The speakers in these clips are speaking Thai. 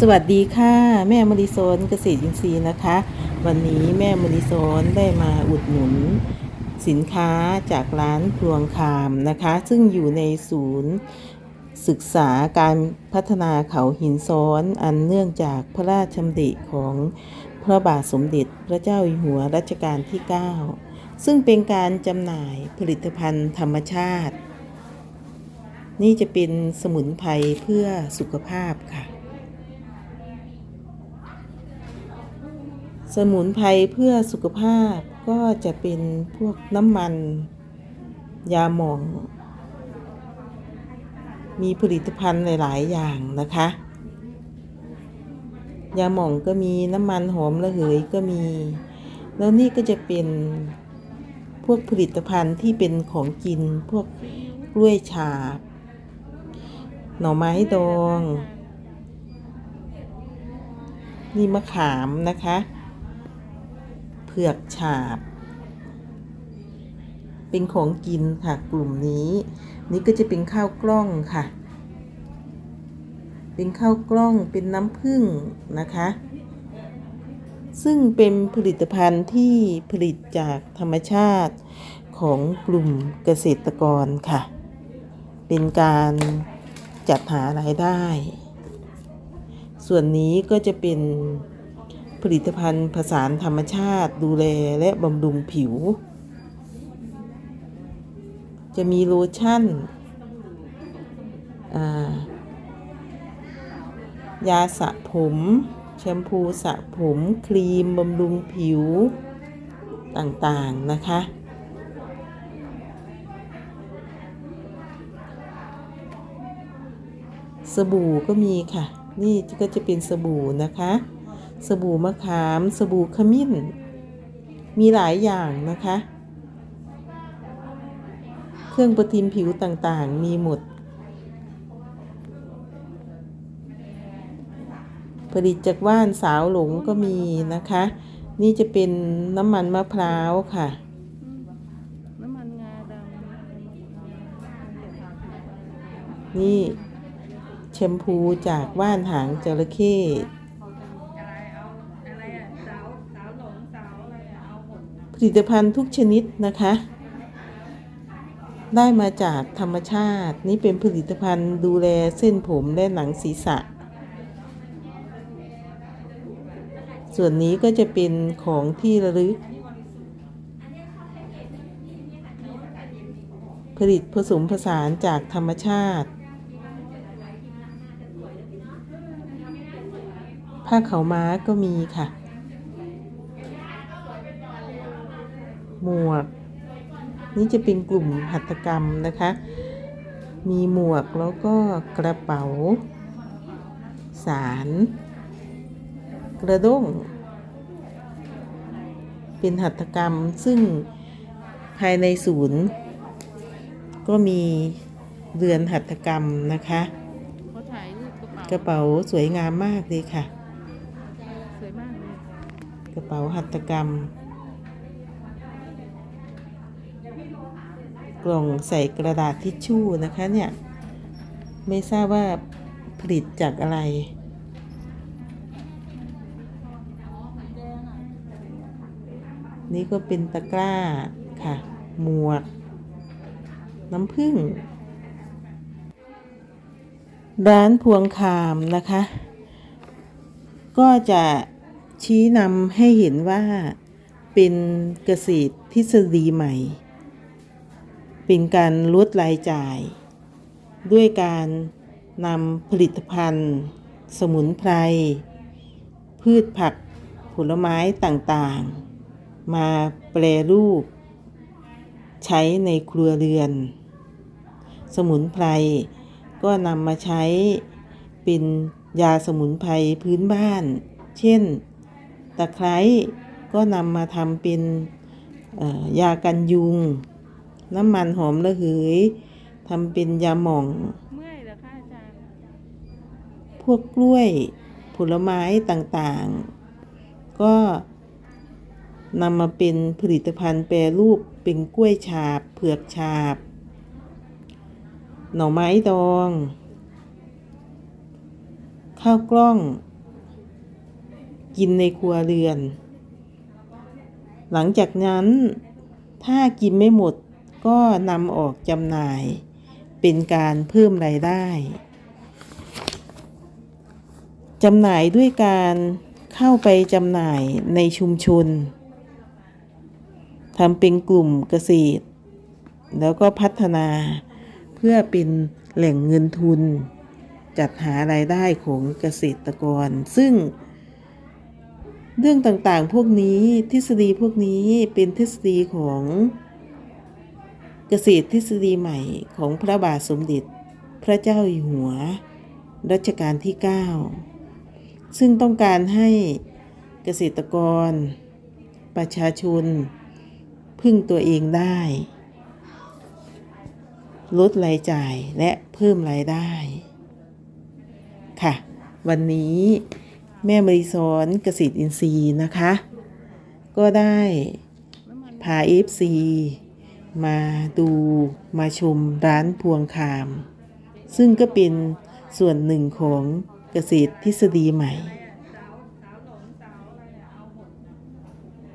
สวัสดีค่ะ แม่มริโซนเกษตรอินทรีย์นะคะ วันนี้แม่มริโซนได้มาอุดหนุน สินค้าจากร้านพวงคามนะคะ ซึ่งอยู่ในศูนย์ศึกษาการพัฒนาเขาหินซ้อนอันเนื่องจากพระราชดำริของพระบาทสมเด็จพระเจ้าอยู่หัวรัชกาลที่ 9 ซึ่งเป็นการจำหน่ายผลิตภัณฑ์ธรรมชาติ นี่จะเป็นสมุนไพรเพื่อสุขภาพค่ะ สมุนไพรเพื่อสุขภาพก็จะเป็นพวกน้ำมัน ยาหม่อง มีผลิตภัณฑ์หลาย ๆ อย่างนะคะ ยาหม่องก็มีน้ำมันหอมระเหยก็มี แล้วนี่ก็จะเป็นพวกผลิตภัณฑ์ที่เป็นของกินพวกกล้วยฉาบ หน่อไม้ดอง นี่มะขามนะคะ ผือกฉาบ เป็นของกินค่ะกลุ่มนี้ นี่ก็จะเป็นข้าวกล้องค่ะ เป็นข้าวกล้องเป็นน้ำผึ้งนะคะ ซึ่งเป็นผลิตภัณฑ์ที่ผลิตจากธรรมชาติของกลุ่มเกษตรกรค่ะ เป็นการจัดหารายได้ ส่วนนี้ก็จะเป็น ผลิตภัณฑ์ผสานธรรมชาติ ดูแลและบำรุงผิว จะมีโลชั่นายาสระผม แชมพูสระผม ครีมบำรุงผิวต่างๆนะคะ สบู่ก็มีค่ะ นี่ก็จะเป็นสบู่นะคะ สบู่มะขาม สบู่ขมิ้น มีหลายอย่างนะคะ เครื่องประทินผิวต่างๆ มีหมด ผลิตจากว่านสาวหลงก็มีนะคะ นี่จะเป็นน้ำมันมะพร้าวค่ะนี่แชมพูจากว่านหางจระเข้ ลิตภัณฑ์ทุกชนิดนะคะ ได้มาจากธรรมชาติ นี่เป็นผลิตภัณฑ์ดูแลเส้นผมและหนังศีรษะ ส่วนนี้ก็จะเป็นของที่ระลึก ผลิตผสมผสานจากธรรมชาติ ผ้าเขาม้าก็มีค่ะ หมวก นี่จะเป็นกลุ่มหัตถกรรมนะคะ มีหมวกแล้วก็กระเป๋า สาร กระด้ง เป็นหัตถกรรมซึ่งภายในศูนย์ ก็มีเรือนหัตถกรรมนะคะเขาถ่ายรูปกระเป๋ากระเป๋าสวยงามมากเลยค่ะ สวยมากเลยกระเป๋าหัตถกรรม กล่องใส่กระดาษทิชชู่นะคะเนี่ย ไม่ทราบว่าผลิตจากอะไร นี่ก็เป็นตะกร้าค่ะ หมวก น้ำผึ้งร้านพวงคามนะคะ ก็จะชี้นำให้เห็นว่าเป็นเกษตรทฤษฎีใหม่ เป็นการลดรายจ่าย ด้วยการนำผลิตภัณฑ์ สมุนไพร พืชผักผลไม้ต่างๆ มาแปรรูป ใช้ในครัวเรือน สมุนไพรก็นำมาใช้เป็นยาสมุนไพรพื้นบ้าน เช่น ตะไคร้ก็นำมาทำเป็นยากันยุง น้ำมันหอมระเหยทำเป็นยาหม่อง เมื่อยเหรอคะอาจารย์พวกกล้วยผลไม้ต่างๆ ก็นำมาเป็นผลิตภัณฑ์แปรรูปเป็นกล้วยฉาบ เผือกฉาบ หน่อไม้ดองขข้าวกล้อง กินในครัวเรือน หลังจากนั้นถ้ากินไม่หมด ก็นำออกจำหน่าย เป็นการเพิ่มรายได้จำหน่ายด้วยการเข้าไปจำหน่ายในชุมชนทำเป็นกลุ่มเกษตร แล้วก็พัฒนาเพื่อเป็นแหล่งเงินทุน จัดหารายได้ของเกษตรกร ซึ่ง เรื่องต่างๆพวกนี้ทฤษฎีพวกนี้เป็นทฤษฎีของ เกษตรทฤษฎีใหม่ของพระบาทสมเด็จ พระเจ้าอยู่หัว รัชกาลที่ 9 ซึ่งต้องการให้เกษตรกร ประชาชน พึ่งตัวเองได้ ลดรายจ่ายและเพิ่มรายได้ ค่ะ วันนี้แม่บริสอนเกษตรอินทรีย์นะคะ ก็ได้พาเอฟซี มาดูมาชมร้านพวงคาม ซึ่งก็เป็นส่วนหนึ่งของเกษตรทฤษฎีใหม่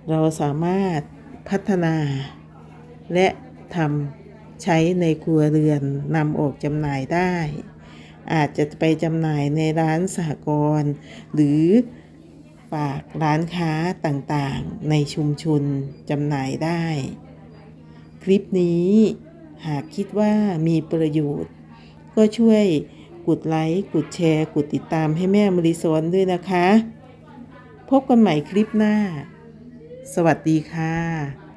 เราสามารถพัฒนา และทำใช้ในครัวเรือนนำออกจำหน่ายได้ อาจจะไปจำหน่ายในร้านสหกรณ์หรือฝากร้านค้าต่างๆ ในชุมชนจำหน่ายได้ คลิปนี้ หากคิดว่ามีประโยชน์ ก็ช่วยกดไลค์กดแชร์ กดติดตามให้แม่มริสอนด้วยนะคะ พบกันใหม่คลิปหน้า สวัสดีค่ะ